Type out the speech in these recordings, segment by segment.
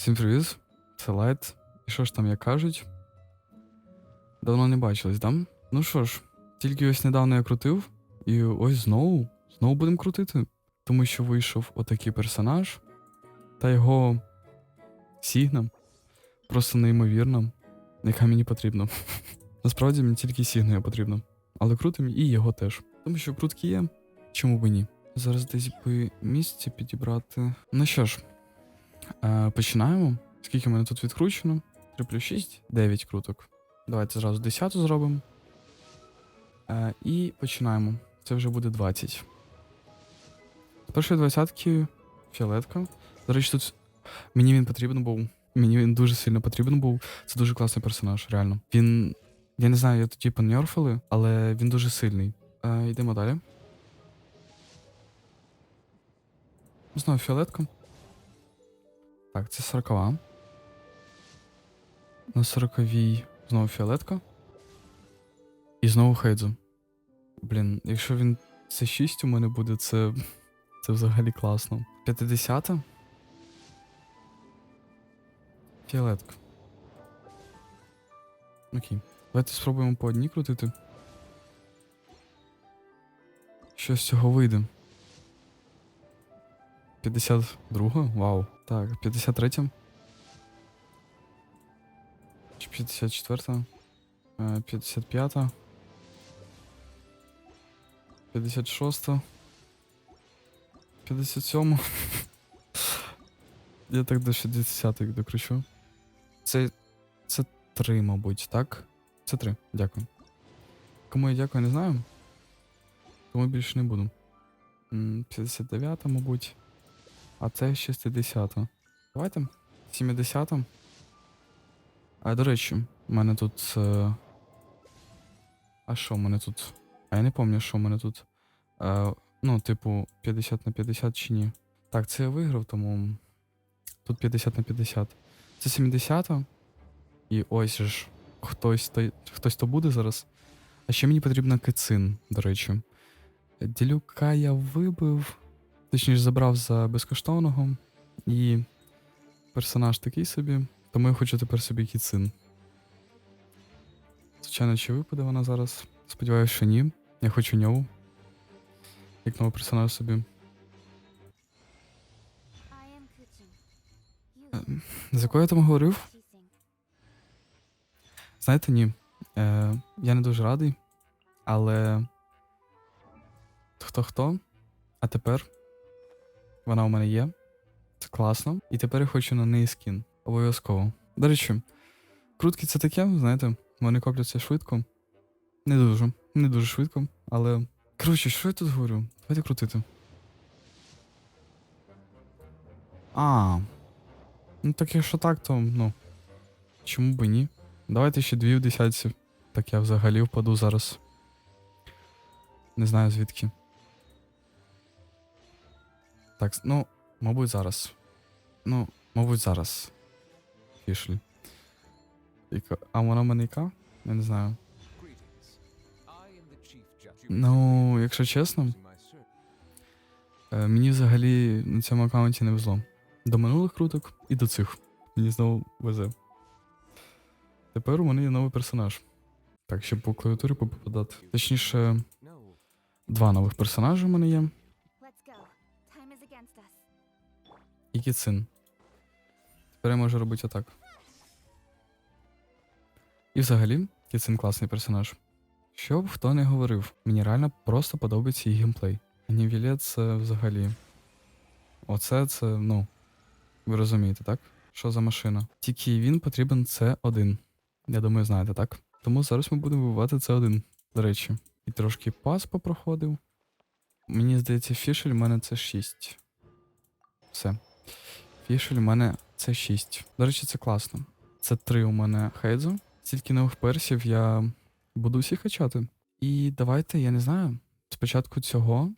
Всім привіт, це Лайт. І що ж там як кажуть? Давно не бачились, да? Ну що ж, тільки ось недавно я крутив, і ось знову, знову будемо крутити. Тому що вийшов отакий персонаж, та його Сігна. Просто неймовірна, яка мені потрібна. Насправді мені тільки Сігна потрібно. Але крутим і його теж. Тому що крутки є, чому б ні. Зараз десь би місце підібрати. Ну що ж, починаємо. Скільки в мене тут відкручено? 3 плюс 6, 9 круток. Давайте зразу 10 зробимо. Е, і починаємо. Це вже буде 20. З першої двадцятки фіолетка. До речі, тут мені він потрібен був. Мені він дуже сильно потрібен був. Це дуже класний персонаж, реально. Він. Я не знаю, я тоді понерфили, але він дуже сильний. Е, йдемо далі. Знову фіолетка. Так, це 40. На 40 знову фіолетка. І знову Хейдзу. Блін, якщо він це 6 у мене буде, це. Це взагалі класно. 50. Фіолетка. Окей. Давайте спробуємо по одній крутити. Що з цього вийде? 52? Вау. Так, 53. Чи 54. Е, 55. 56. 57. Я так до 60 докручу. Це. Це 3, мабуть, так? Це 3. Дякую. Кому я дякую, не знаю. Тому більше не буду. М, 59, мабуть. А це 60. Давайте. 70. А до речі, в мене тут. Е... А що в мене тут? А я не пам'ятаю, що в мене тут. Е... Ну, типу, 50 на 50 чи ні. Так, це я виграв, тому. Тут 50 на 50. Це 70. І ось ж. Хтось то, хтось то буде зараз. А ще мені потрібна кицин, до речі. Ділюка я вибив. Точніше, забрав за безкоштовного. І персонаж такий собі. Тому я хочу тепер собі кіцин. Звичайно, чи випаде вона зараз? Сподіваюся, що ні. Я хочу ньову. Як новий персонаж собі. Ем, За кого я там говорив? Знаєте, ні. Е, я не дуже радий, але. Хто хто? А тепер вона у мене є. Це класно. І тепер я хочу на неї скін. Обов'язково. До речі, крутки це таке, знаєте, вони копляться швидко. Не дуже. Не дуже швидко, але. Коротше, що я тут говорю? Давайте крутити. А. Ну так якщо так, то ну. Чому би ні? Давайте ще дві в десятці. Так я взагалі впаду зараз. Не знаю звідки. Так, ну, мабуть, зараз. Ну, мабуть, зараз. Фішлі. А вона мене яка? Я не знаю. Ну, якщо чесно, е, мені взагалі на цьому аккаунті не везло. До минулих круток і до цих. Мені знову везе. Тепер у мене є новий персонаж. Так, щоб по клавіатурі попадати. Точніше, два нових персонажі у мене є. І кіцин. Тепер я можу робити отак. І взагалі, кіцин класний персонаж. Що б хто не говорив, мені реально просто подобається її геймплей. Анівілет це взагалі. Оце це, ну. Ви розумієте, так? Що за машина? Тільки він потрібен це один. Я думаю, знаєте, так? Тому зараз ми будемо вибивати це один, до речі. І трошки пас попроходив. Мені здається, фішель в мене це 6. Все. Фішель у мене це 6. До речі, це класно. Це 3 у мене хейдзу. Стільки нових персів я буду всіх качати. І давайте, я не знаю, спочатку цього,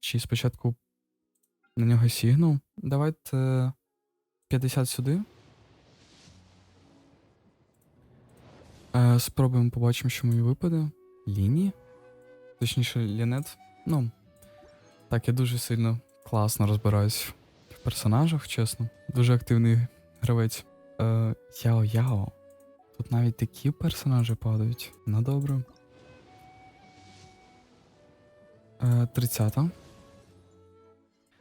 чи спочатку на нього сігну. Давайте 50 сюди. Е, спробуємо побачимо, що мені випаде. Ліні. Точніше, лінет. Ну. Так, я дуже сильно класно розбираюсь персонажах, чесно. Дуже активний гравець. Е, Яо-Яо. Тут навіть такі персонажі падають. Ну добре. Е, 30.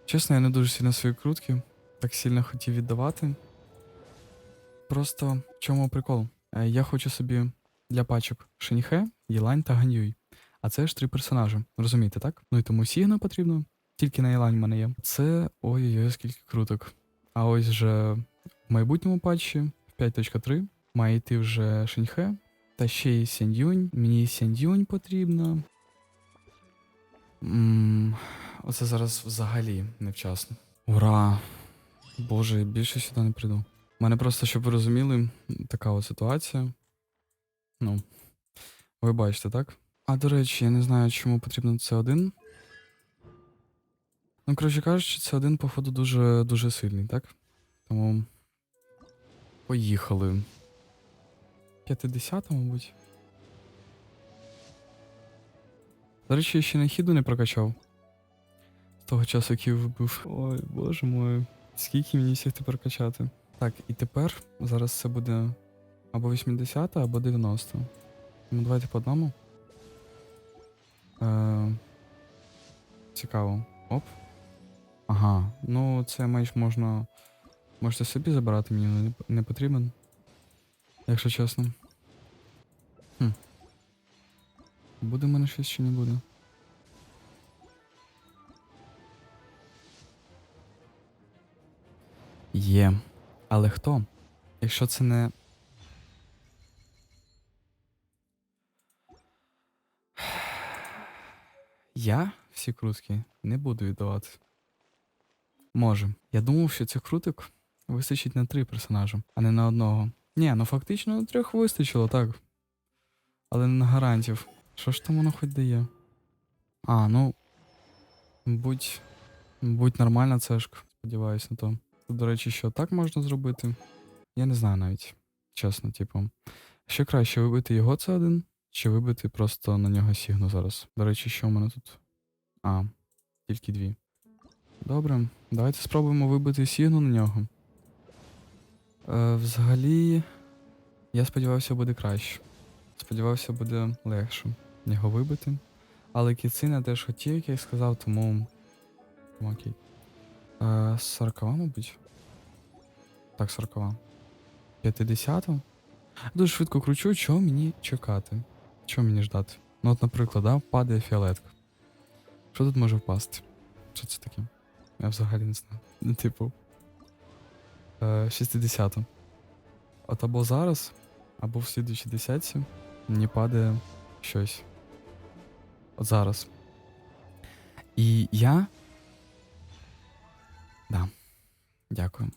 Чесно, я не дуже сильно свої крутки. Так сильно хотів віддавати. Просто в чому прикол? Е, я хочу собі для пачок Шеньхе, Єлань та Ганьюй. А це ж три персонажі. Розумієте, так? Ну і тому Сігна потрібно. Тільки на Єлань в мене є. Це ой-ой-ой, скільки круток. А ось вже в майбутньому патчі в 5.3 має йти вже Шеньхе. Та ще й Сяньюнь. Мені Сяньюнь потрібно. м оце зараз взагалі невчасно. Ура! Боже, я більше сюди не прийду. У мене просто, щоб ви розуміли, така от ситуація. Ну, ви бачите, так? А до речі, я не знаю, чому потрібно це один. Ну, коротше кажучи, це один, походу, дуже дуже сильний, так? Тому. Поїхали. 50, мабуть. До речі, я ще на хіду не прокачав. З того часу, який вибив. Ой, боже мой. Скільки мені сігти прокачати? Так, і тепер зараз це буде або 80, або 90. Ну, давайте по одному. Е, цікаво. Оп. Ага. Ну, це меч можна. Можете собі забирати, мені не потрібен. Якщо чесно. Хм. Буде в мене щось чи не буде? Є. Але хто? Якщо це не. Я всі крутки не буду віддавати. Може. Я думав, що цих круток вистачить на три персонажі, а не на одного. Ні, ну фактично на трьох вистачило, так. Але не на гарантів. Що ж там воно хоч дає? А, ну. Будь. Будь нормальна цешка. Сподіваюсь на то. Тут, до речі, що так можна зробити? Я не знаю навіть. Чесно, типу. Що краще, вибити його це один, чи вибити просто на нього сігну зараз? До речі, що в мене тут? А, тільки дві. Добре, давайте спробуємо вибити сігну на нього. Е, взагалі, я сподівався, буде краще. Сподівався, буде легше його вибити. Але кіцина теж хотів, як я сказав, тому. Тому окей. Е, 40, мабуть. Так, 40. 50. Дуже швидко кручу, чого мені чекати? Чого мені ждати? Ну, от, наприклад, да, падає фіолетка. Що тут може впасти? Що це таке? Я взагалі не знаю. Ну, типу. Е, 60. От або зараз, або в слідуючій десятці мені падає щось. От зараз. І я. Да. Дякую.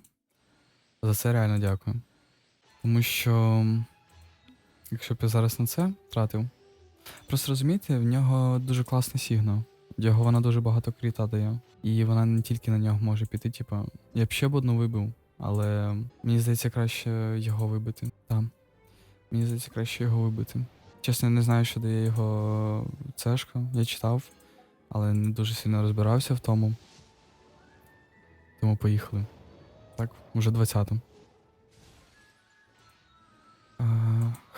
За це реально дякую. Тому що. Якщо б я зараз на це тратив. Просто розумієте, в нього дуже класне сігно. Його вона дуже багато кріта дає. І вона не тільки на нього може піти, типа. Я б ще б одну вибив, але мені здається краще його вибити. Так. Мені здається краще його вибити. Чесно, я не знаю, що дає його цешка. Я читав, але не дуже сильно розбирався в тому. Тому поїхали. Так, уже 20-м.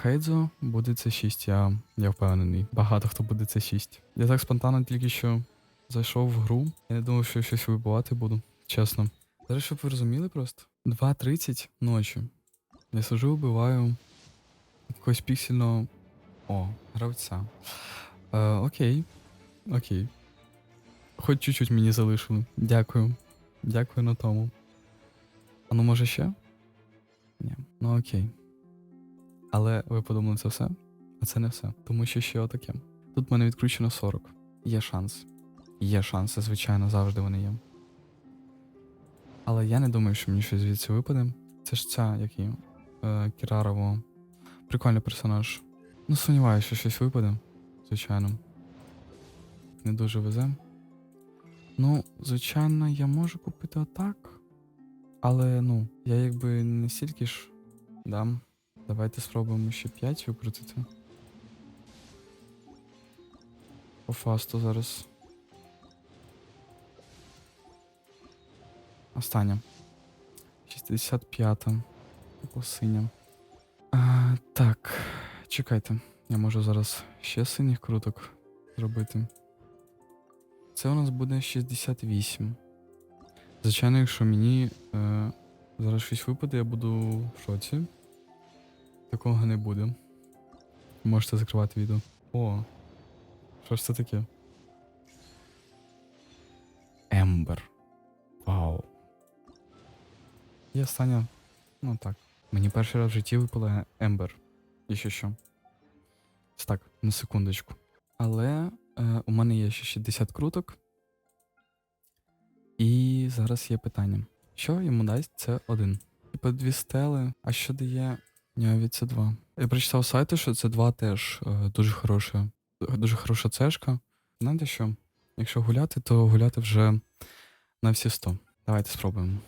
Хейдзо буде це 6, я, я впевнений. Багато хто буде це 6. Я так спонтанно тільки що зайшов в гру. Я не думав, що щось вибивати буду. Чесно. Зараз, щоб ви розуміли просто. 2.30 ночі. Я сижу, вбиваю якогось піксельного. О, гравця. Е, окей. Окей. Хоч чуть-чуть мені залишили. Дякую. Дякую на тому. А ну може ще? Ні. Ну окей. Але ви подумали, це все? А це не все. Тому що ще отаке. Тут в мене відкручено 40. Є шанс. Є шанси, звичайно, завжди вони є. Але я не думаю, що мені щось звідси випаде. Це ж ця, як її, е, Кірарово. Прикольний персонаж. Ну, сумніваюся, що щось випаде, звичайно. Не дуже везе. Ну, звичайно, я можу купити отак. Але ну, я якби не стільки ж дам. Давайте спробуємо ще 5 викрутити. По фасту зараз. Остання. 65. Типу синя. А, так, чекайте. Я можу зараз ще синіх круток зробити. Це у нас буде 68. Звичайно, якщо мені е, зараз щось випаде, я буду в шоці. Такого не буде. Можете закривати відео. О, що ж це таке? Ембер. Вау. І остання. Ну так. Мені перший раз в житті випала Ембер. І ще що. Так, на секундочку. Але е, у мене є ще 60 круток. І зараз є питання. Що йому дасть це один? Типа дві стели, а що дає Няві це два. Я прочитав сайти, що це два теж е, дуже хороша, дуже хороша цешка. Знаєте що? Якщо гуляти, то гуляти вже на всі 100. Давайте спробуємо.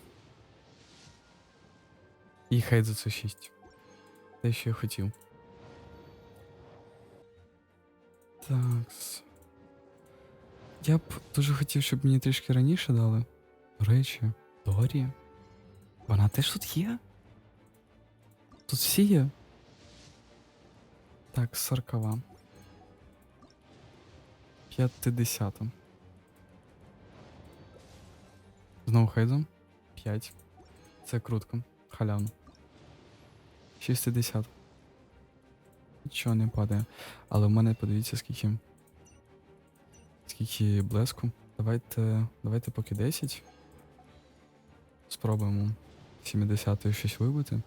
І хейт за це 6. Те, що я хотів. Так. Я б дуже хотів, щоб мені трішки раніше дали. До речі, Дорі. Вона теж тут є? Тут всі є? Так, сорокова. П'ятидесята. Знову хейзом. П'ять. Це крутко. Халявно. 60. Нічого не падає. Але в мене подивіться, скільки. Скільки блеску. Давайте. Давайте поки 10. Спробуємо 70 щось вибити.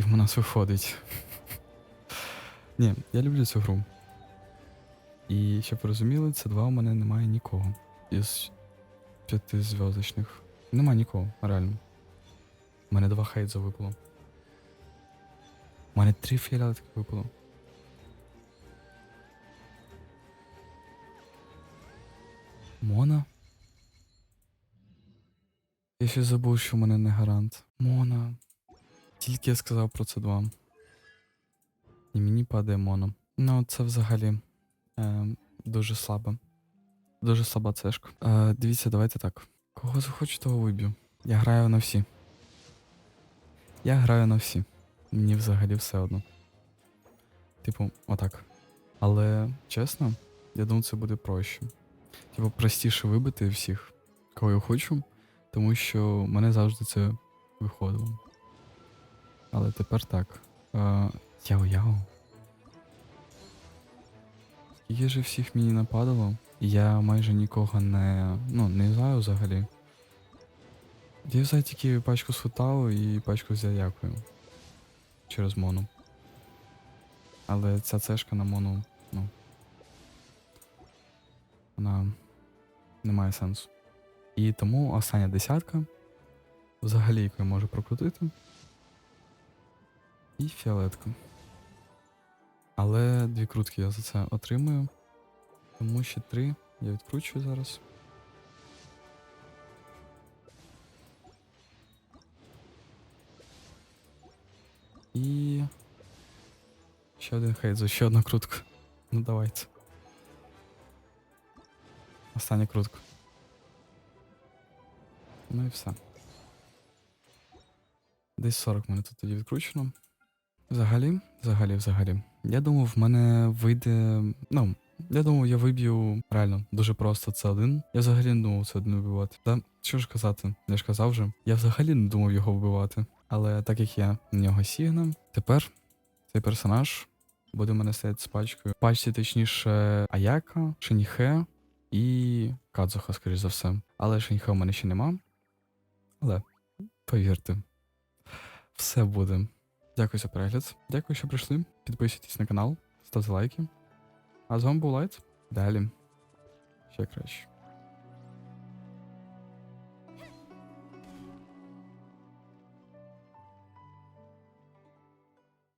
І в нас виходить. Ні, я люблю цю гру. І щоб розуміли, це два у мене немає нікого. Із п'ятизв'язочних. Нема нікого, реально. У мене два хейдза випало. У мене три фіолетки випало. Мона? Я ще забув, що в мене не гарант. Мона. Тільки я сказав про це два. І мені падає моно. Ну, це взагалі е, дуже слабо. Дуже слаба цешка. Е, дивіться, давайте так. Кого захочу, того виб'ю. Я граю на всі. Я граю на всі. Мені взагалі все одно. Типу, отак. Але чесно, я думаю, це буде проще. Типу, простіше вибити всіх, кого я хочу, тому що мене завжди це виходило. Але тепер так. Е, Яо-яо. Скільки же всіх мені нападало, я майже нікого не. ну, не знаю взагалі. Я взяв тільки пачку з і пачку з дякую. Через мону. Але ця цешка на мону, ну. Вона не має сенсу. І тому остання десятка, взагалі, яку я можу прокрутити. І фіолетку. Але дві крутки я за це отримую. Тому ще три я відкручую зараз. І. Ще один хейт за ще одну крутку. Ну давайте. Остання крутка. Ну і все. Десь 40 мене тут тоді відкручено. Взагалі, взагалі, взагалі. Я думав, в мене вийде. Ну, я думав, я виб'ю реально дуже просто це один. Я взагалі не думав це один вбивати. Та що ж казати, я ж казав вже. Я взагалі не думав його вбивати. Але так як я на нього сігнав, тепер цей персонаж буде в мене стояти з пачкою. Пачці, точніше, Аяка, Шеніхе і Кадзуха, скоріш за все. Але Шеніхе у мене ще нема. Але повірте, все буде. Дякую за перегляд. Дякую, що прийшли. Підписуйтесь на канал, ставте лайки. А з вами був Лайт. Далі. Ще краще.